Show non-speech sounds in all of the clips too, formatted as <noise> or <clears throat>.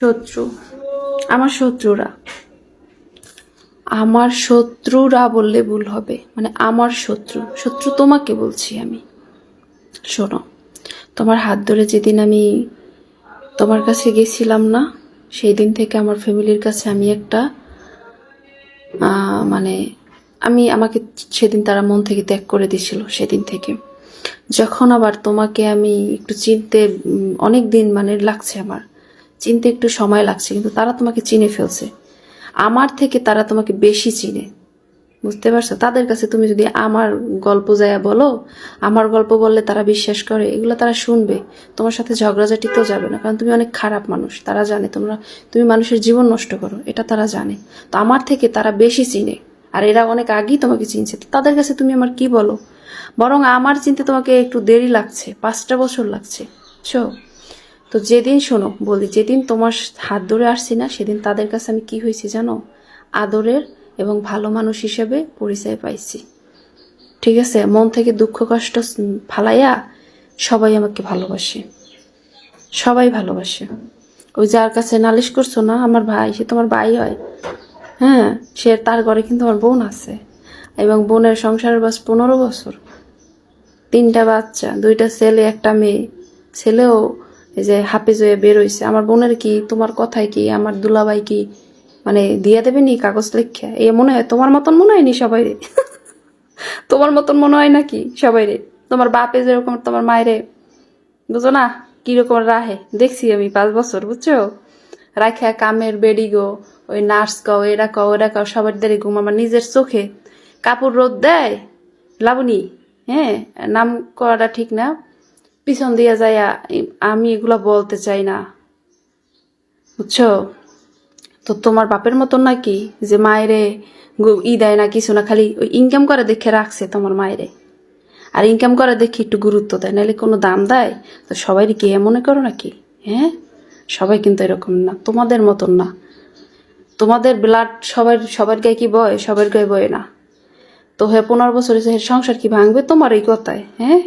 শত্রু। আমার শত্রুরা। আমার শত্রুরা বললে ভুল হবে। মানে আমার শত্রু। শত্রু তোমাকে বলছি আমি। শোনো, তোমার হাত ধরে যেদিন আমি তোমার কাছে গেছিলাম না, সেই দিন থেকে আমার ফ্যামিলির কাছে আমি একটা মানে আমি আমাকে সেদিন তারা মন থেকে ত্যাগ করে দিয়েছিল, সেদিন থেকে। যখন আবার তোমাকে আমি একটু চিনতে অনেক দিন মানে লাগছে আমার। চিনতে একটু সময় লাগছে, কিন্তু তারা তোমাকে চিনে ফেলছে। আমার থেকে তারা তোমাকে বেশি চিনে। বুঝতে পারছ? তাদের কাছে তুমি যদি আমার গল্প যায় বলো, আমার গল্প বললে তারা বিশ্বাস করে, এগুলো তারা শুনবে। তোমার সাথে ঝগড়াঝাটিতেও যাবে না, কারণ তুমি অনেক খারাপ মানুষ, তারা জানে। তোমরা, তুমি মানুষের জীবন নষ্ট করো, এটা তারা জানে। তো আমার থেকে তারা বেশি চিনে, আর এরা অনেক আগেই তোমাকে চিনছে। তাদের কাছে তুমি আমার কি বলো? বরং আমার চিনতে তোমাকে একটু দেরি লাগছে, পাঁচটা বছর লাগছে। শো তো যেদিন শোনো, বলি, যেদিন তোমার হাত ধরে আসছি না, সেদিন তাদের কাছে আমি কি হয়েছি জানো? আদরের এবং ভালো মানুষ হিসেবে পরিচয় পাইছি। ঠিক আছে? মন থেকে দুঃখ, কষ্ট ফালাইয়া সবাই আমাকে ভালোবাসে। সবাই ভালোবাসে। ওই যার কাছে নালিশ করছ না, আমার ভাই, সে তোমার ভাই হয়। হ্যাঁ সে তার ঘরে কিন্তু আমার বোন আছে। এবং বোনের সংসারের বাস পনেরো বছর। তিনটা বাচ্চা, দুইটা ছেলে, একটা মেয়ে। ছেলেও এই যে হাফেজ হয়ে বের হইছে, আমার বোনের কি, তোমার কথায় কি, আমার দুলাভাই কি? মানে দিয়ে দেবে নি কাগজ লেখা? এ মনে হয় তোমার মতন মনে হয়নি সবাই রে? <laughs> তোমার মতন মনে হয় নাকি সবাই রে? তোমার বাপে যেরকম তোমার মায়েরে, বুঝো না, কীরকম রাহে? দেখছি আমি পাঁচ বছর, বুঝছ? রাখা কামের বেডি গো, ওই নার্স কও, এরা কও এরা কও, সবার দেরি ঘুম আমার নিজের চোখে। কাপড় রোদ দেয়? লাবণী হ্যাঁ? নাম করাটা ঠিক না? পিছন দিয়ে যাইয়া আমি এগুলা বলতে চাই না। বুঝছ? তো তোমার বাপের মতন নাকি যে মায়েরে ই দেয় না কিছু না, খালি ওই ইনকাম করে দেখে রাখছে তোমার মায়েরে। আর ইনকাম করে দেখে একটু গুরুত্ব দেয়, নাহলে কোনো দাম দেয়? তো সবাই কি মনে করো নাকি? হ্যাঁ? সবাই কিন্তু এরকম না, তোমাদের মতন না। তোমাদের ব্লাড সবার সবার গায়ে কি বয়? সবার গায়ে বয় না। তো হ্যাঁ পনেরো বছর সংসার কি ভাঙবে তোমার এই কথায় হ্যাঁ?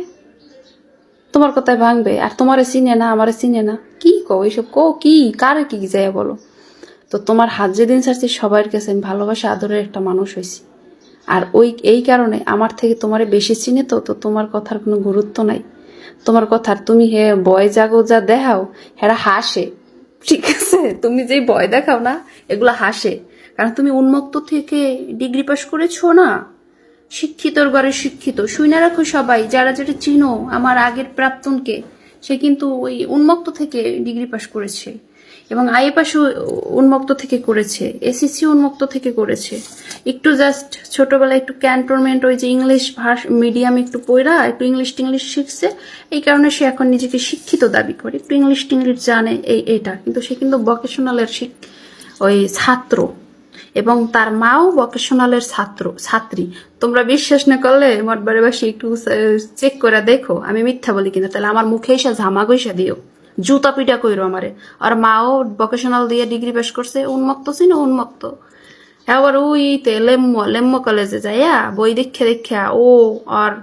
তোমার কথায় ভাঙবে, আর তোমারে চিনে না, আমারে চিনে না। কি কো এইসব কো কি? কারে কি যায় বলো? তো তোমার হাত যেদিন ছাড়ছি, সবার কাছে আমি ভালোবাসা, আদরের একটা মানুষ হয়েছি। আর ওই, এই কারণে আমার থেকে তোমারে বেশি চিনে তো তো তোমার কথার কোনো গুরুত্ব নাই। তোমার কথার তুমি হে বয় জাগো যা দেখাও, হেরা হাসে। ঠিক আছে, তুমি যেই ভয় দেখাও না, এগুলো হাসে। কারণ তুমি উন্মুক্ত থেকে ডিগ্রি পাস করেছ না। শিক্ষিতর ঘরে শিক্ষিত। শুনে রাখো সবাই, যারা যারা চিনো আমার আগের প্রাক্তনকে, সে কিন্তু ওই উন্মুক্ত থেকে ডিগ্রি পাস করেছে এবং আইএ পাশও উন্মুক্ত থেকে করেছে এসএসসি উন্মুক্ত থেকে করেছে। একটু জাস্ট ছোটবেলায় একটু ক্যান্টনমেন্ট ওই যে ইংলিশ ভাষ মিডিয়াম একটু পড়া একটু ইংলিশ টিংলিশ শিখছে, এই কারণে সে এখন নিজেকে শিক্ষিত দাবি করে। একটু ইংলিশ টিংলিশ জানে এই এটা কিন্তু সে কিন্তু ভকেশনালের শিক ওই ছাত্র। এবং তার মাও ভকেশনালের ছাত্র, ছাত্রী। তোমরা বিশ্বাস না করলে মঠবারে বাসি একটু চেক করে দেখো। আমি মিথ্যা বলি কিনা? তাহলে আমার মুখে এসে ঝামা গৈসা দিও। জুতা পিটা কইরো আমারে। আর মাও ভকেশনাল দিয়ে ডিগ্রি পাস করছে উন্মুক্ত ছিল উন্মুক্ত আবার ওইতে লেম্ম লেম্ম কলেজে যাইয়া বই দেখে দেখা, ও আর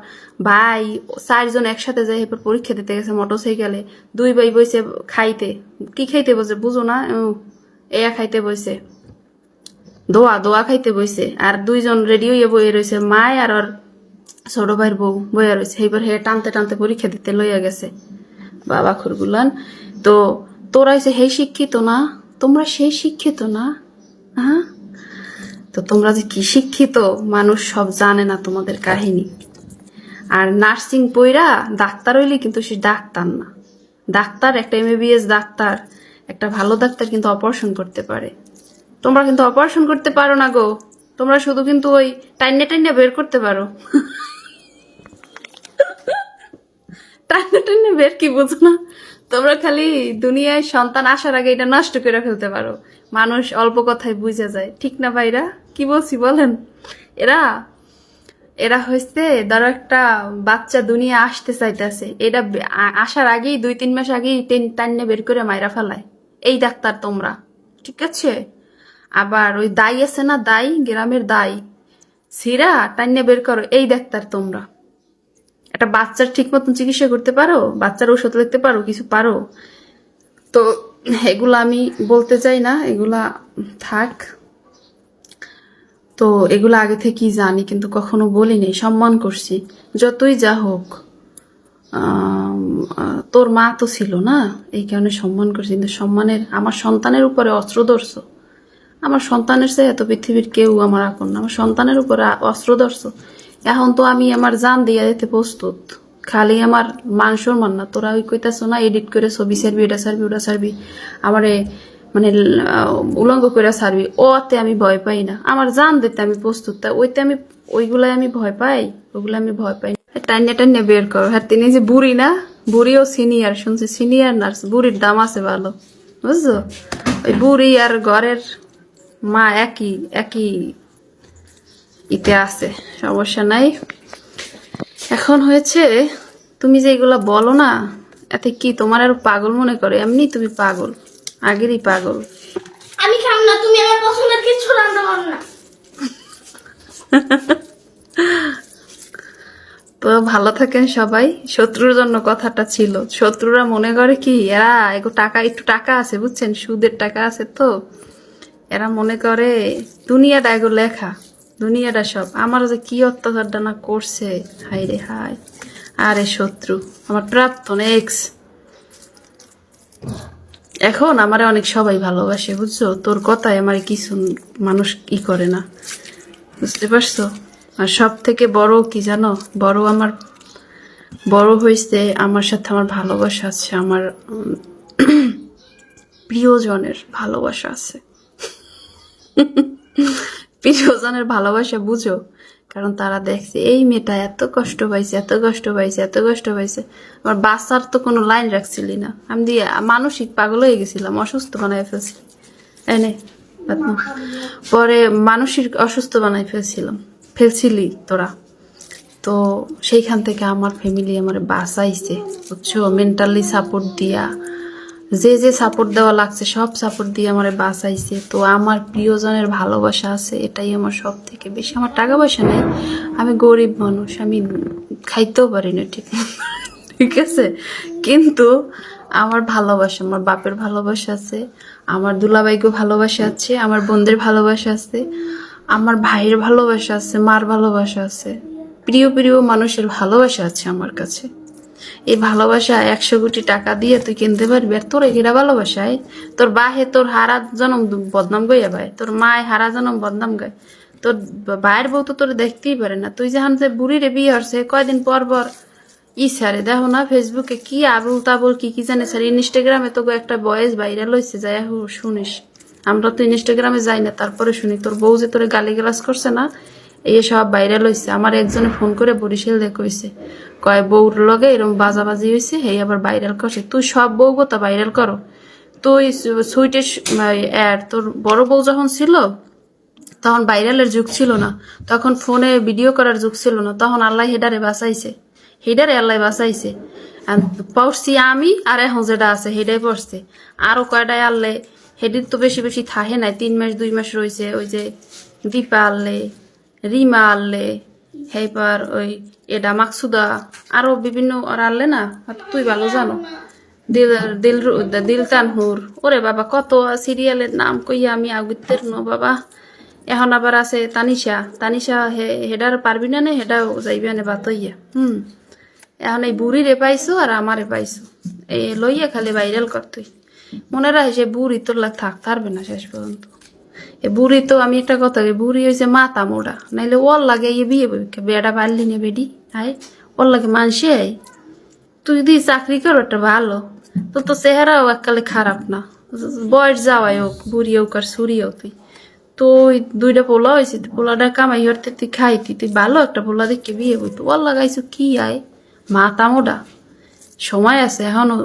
ভাই, চারজন একসাথে যাই এরপর পরীক্ষা দিতে গেছে মোটর সাইকেলে দুই ভাই বইছে খাইতে। কি খাইতে বসে? বুঝো না এয়া খাইতে বইছে দোয়া দোয়া খাইতে বইছে। আর দুইজন রেডি হইয়া বইয়ে রয়েছে মায় আর ওর ছোট ভাইয়ের বউ বইয়া রয়েছে এইবার হে টানতে টানতে পরীক্ষা দিতে লইয়া গেছে। বাবা খুরগুলান, তো তোরা হইছে হে শিক্ষিত না? তোমরা সেই শিক্ষিত না? হ্যাঁ তো তোমরা যে কি শিক্ষিত? মানুষ সব জানে না তোমাদের কাহিনী। আর নার্সিং পইরা ডাক্তার হইলে কিন্তু সে ডাক্তার না। ডাক্তার, একটা এমবিবিএস ডাক্তার, একটা ভালো ডাক্তার কিন্তু অপারেশন করতে পারে। তোমরা কিন্তু অপারেশন করতে পারো না গো। তোমরা শুধু কিন্তু ওই টাইনে টাইনে বের করতে পারো। টাইনে টাইনে বের কি বুঝো না? তোমরা খালি দুনিয়ায় সন্তান আসার আগে এটা নষ্ট করে ফেলতে পারো। মানুষ অল্প কথায় বুঝে যায়। ঠিক না ভাইরা? কি বলছি বলেন? এরা এরা হয়েছে ধরো একটা বাচ্চা দুনিয়া আসতে চাইতেছে। এটা আসার আগেই দুই তিন মাস আগেই টেন- টান্নে বের করে মাইরা ফেলায়। এই ডাক্তার তোমরা। ঠিক আছে? আবার ওই দাই আছে না দাই? গ্রামের দাই। সিরা টান্নে বের করো, এই ডাক্তার তোমরা। একটা বাচ্চার ঠিক মতন চিকিৎসা করতে পারো? বাচ্চার ওষুধ লিখতে পারো? কিছু পারো? তো এগুলো আমি বলতে চাই না, এগুলা থাক। তো এগুলো আগে থেকেই জানি, কিন্তু কখনো বলিনি সম্মান করছি। যতই যা হোক তোর মা তো ছিল না, এই কারণে সম্মান করছি, কিন্তু সম্মানের, আমার সন্তানের উপরে অস্ত্র ধরছ। আমার সন্তানের চেয়ে এত পৃথিবীর কেউ আমার আপন না। আমার সন্তানের উপর অস্ত্র এখন তো আমি আমার জান দিয়ে দিতে প্রস্তুত। খালি আমার মান সম্মান না। তোরা ওই কইতাছ না, এডিট করে ছবি সারবি এটা সারবি ওটা সারবি আমারে মানে উলঙ্গ করে সারবি ওতে আমি ভয় পাই না। আমার জান দিতে আমি প্রস্তুত। তা ওইতে আমি, ওইগুলাই আমি ভয় পাই? ওগুলো আমি ভয় পাই টাইনে টাইনে বের করো। হ্যাঁ তিনি যে বুড়ি না, বুড়িও সিনিয়র শুনছি সিনিয়র নার্স বুড়ির দাম আছে ভালো। বুঝছ? ওই বুড়ি আর ঘরের মা একই একই ইতে আছে সমস্যা নাই। এখন হয়েছে তুমি যে এগুলা বলো না এতে কি তোমার আর পাগল মনে করে? এমনি তুমি পাগল আগেরই পাগল। আমি খাম না তুমি আমার পছন্দের কিছু রান্না করো না। <laughs> তো ভালো থাকেন সবাই শত্রুর জন্য কথাটা ছিল। শত্রুরা মনে করে কি এরা এগো টাকা একটু টাকা আছে বুঝছেন? সুদের টাকা আছে তো। এরা মনে করে দুনিয়াটা এগো লেখা, দুনিয়াটা সব। আমার যে কি অত্যাচারটা না করছে হাই রে হাই আরে শত্রু, আমার প্রাক্তন এক্স এখন আমারে অনেক সবাই ভালোবাসে, বুঝছ? তোর কথায় আমার কিছু মানুষ ই করে না। বুঝতে পারছ? আর সব থেকে বড় কি জানো? বড় আমার, বড় হয়েছে আমার সাথে আমার ভালোবাসা আছে, আমার <clears throat> প্রিয়জনের ভালোবাসা আছে। প্রিয়জনের ভালোবাসা বুঝো, কারণ তারা দেখছে, এই মেয়েটা এত কষ্ট পাইছে, এত কষ্ট পাইছে, এত কষ্ট পাইছে। আমার বাচ্চার তো কোনো লাইন রাখছিলি না। আমি দিয়ে মানসিক পাগল হয়ে গেছিলাম, অসুস্থ বানাই ফেলছি এনে পরে মানসিক অসুস্থ বানাই ফেলছিলাম, ফেলছিলি তোরা। তো সেইখান থেকে আমার ফ্যামিলি আমার বাঁচাইছে, বুঝছ? মেন্টালি সাপোর্ট দিয়া। যে যে সাপোর্ট দেওয়া লাগছে, সব সাপোর্ট দিয়ে আমার বাঁচাইছে। তো আমার প্রিয়জনের ভালোবাসা আছে, এটাই আমার সব থেকে বেশি। আমার টাকা পয়সা নেই, আমি গরিব মানুষ, আমি খাইতেও পারি না, ঠিক ঠিক আছে? কিন্তু আমার ভালোবাসা, আমার বাপের ভালোবাসা আছে, আমার দুলাভাইকেও ভালোবাসা আছে, আমার বোনদের ভালোবাসা আছে, আমার ভাইয়ের ভালোবাসা আছে, মার ভালোবাসা আছে। প্রিয় প্রিয় মানুষের ভালোবাসা আছে আমার কাছে। এই ভালোবাসা একশো কোটি টাকা দিয়ে তুই কিনতে পারবি আর তোর এরা ভালোবাসায়? তোর বাহে তোর হারা জনম বদনাম গইয়া ভাই, তোর মায় হারা জনম বদনাম গায় তোর ভাইয়ের বউ তো তোর দেখতেই পারে না। তুই যখন যে বুড়িরে বিয়ে হচ্ছে, কয়দিন পর পর ই সারে দেখো না ফেসবুকে কি আবুল তাবুল, কি কি জানে স্যার ইনস্টাগ্রামে তো একটা বয়েস বাইরে লইছে যাই শুনিস। আমরা তো ইনস্টাগ্রামে যাই না, তারপরে শুনি। তোর বউ যে তোরে গালি গালাজ করছে না এই সব বাইরে লইছে। আমার একজনে ফোন করে বরিশাল দিয়ে কইছে, কয়, বউর লগে এরকম বাজাবাজি হয়েছে এই আবার ভাইরাল করছে। তুই সব বউ তা ভাইরাল করো। তুই সুইটের অ্যাড তোর বড় বউ যখন ছিল, তখন ভাইরালের যুগ ছিল না। তখন ফোনে ভিডিও করার যুগ ছিল না। তখন আল্লাহ হেডারে বাঁচাইছে। হেডারে আল্লাহ বাঁচাইছে। পড়ছি আমি আর এখন যেটা আছে হেডাই পড়ছে। আরও কয়টাই আল্লে, হেডির তো বেশি বেশি থাহে নাই। তিন মাস, দুই মাস রয়েছে ওই যে দীপা আল্লে রিমা আল্লে হেপার ওই এটা মাকসুদা, আরও বিভিন্ন আর আনলে না তুই ভালো জানো। দিল দিল দিল তানহুর ওরে বাবা, কত সিরিয়ালের নাম কইয়া আমি আগুতের ন বাবা। এখন আবার আছে তানিশা তানিশা হে, হেডার পারবি না নে, হেডাও যাইবি আনে বাতইয়া হুম। এখন এই বুড়িরে পাইছো আর আমারে পাইছো এই লইয়া খালি ভাইরাল কর তুই মনে রাখে সে বুড়ি তোর লাগ থাক পারবে না শেষ পর্যন্ত। বুড়ি তো, আমি একটা কথা বুড়ি হয়েছে মাথা মোড়া। নাইলে ওর লাগে ইয়ে বিয়ে বেড়া পারলি না বেডি, আয়। ওর লাগে মানসে, আয়। তুই যদি চাকরি করো একটা ভালো। তো তো চেহারাও এককালে খারাপ না। বয়স যাওয়াই হোক, বুড়ি হোক আর সুরি হোক তুই। তো ওই দুইটা পোলা হয়েছে পোলাটা কামাই হরতে তুই খাইতি, তুই ভালো একটা পোলা দেখে বিয়ে বই। তো ওর লাগাইছো কি, আয়? মাথা মোড়া। সময় আছে, এখনও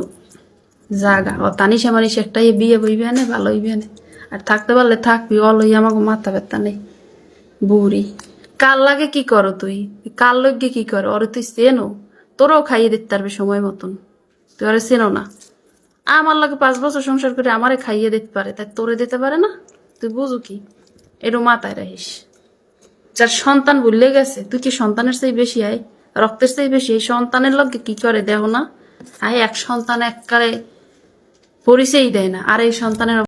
জাগা। ও তানিশা মানিস একটা ইয়ে বিয়ে বইবি আনে, ভালো হইবি আনে। আর থাকতে পারলে থাকবি অলই আমাকে মাথা ব্যথা নেই। বুড়ি কাল লাগে কি করো তুই? কাল লগে কি করো? ওরে তুই চেনো? তোরাও খাইয়ে দিতে পারবে সময় মতন। তুই ওরে চেনো না? আমার লাগে পাঁচ বছর সংসার করে আমারে খাইয়ে দিতে পারে, তাই তোরে দিতে পারে না? তুই বুঝু কি? এরও মাথায় রাখিস। যার সন্তান ভুললে গেছে, তুই কি সন্তানের চেয়ে বেশি আয়? রক্তের চেয়ে বেশি? এই সন্তানের লগে কি করে দেহ না? আয়, এক সন্তান এককারে পরিচয়ই দেয় না, আর এই সন্তানের